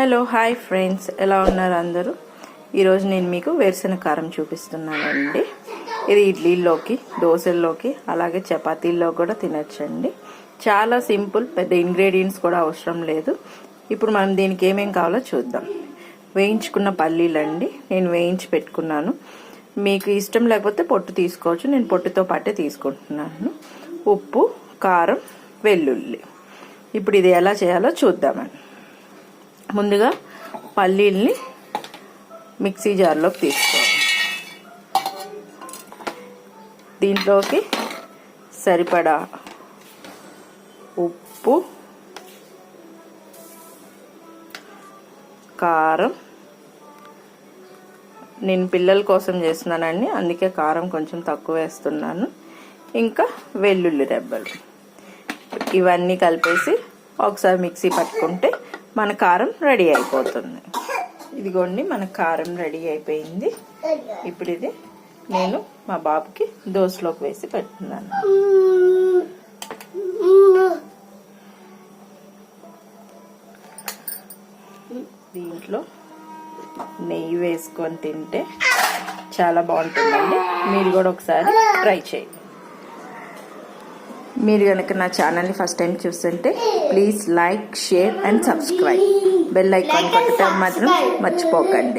Hello hi friends ఎలా ఉన్నారు అందరూ? ఈరోజు నేను మీకు వేరుశెనగ కారం చూపిస్తున్నానండి. ఇది ఇడ్లీలోకి దోశల్లోకి అలాగే చపాతీల్లో కూడా తినచ్చండి. చాలా సింపుల్ పెద్ద ఇంగ్రీడియంట్స్ కూడా అవసరం లేదు. ఇప్పుడు మనం దీనికి ఏమేం కావాలో చూద్దాం. వేయించుకున్న పల్లీలండి. నేను వేయించి పెట్టుకున్నాను. మీకు ఇష్టం లేకపోతే పొట్టు తీసుకోవచ్చు. నేను పొట్టుతో పాటే తీసుకుంటున్నాను. ఉప్పు కారం వెల్లుల్లి. ఇప్పుడు ఇది ఎలా చేయాలో చూద్దామండి. ముందుగా పల్లీల్ని మిక్సీ జార్లోకి తీసుకోవాలి. దీంట్లోకి సరిపడా ఉప్పు కారం. నేను పిల్లల కోసం చేస్తున్నానండి అందుకే కారం కొంచెం తక్కువ వేస్తున్నాను. ఇంకా వెల్లుల్లి రెబ్బలు. ఇవన్నీ కలిపేసి ఒకసారి మిక్సీ పట్టుకుంటే మన కారం రెడీ అయిపోతుంది. ఇదిగోండి మన కారం రెడీ అయిపోయింది. ఇప్పుడు ఇది నేను మా బాబుకి దోశలోకి వేసి పెడుతున్నాను. దీంట్లో నెయ్యి వేసుకొని తింటే చాలా బాగుంటుందండి. మీరు కూడా ఒకసారి ట్రై చేయండి. మీరు కనుక నా ఛానల్ని ఫస్ట్ టైం చూస్తుంటే please like share and subscribe. Bell icon కొట్టడం మాత్రం మర్చిపోకండి.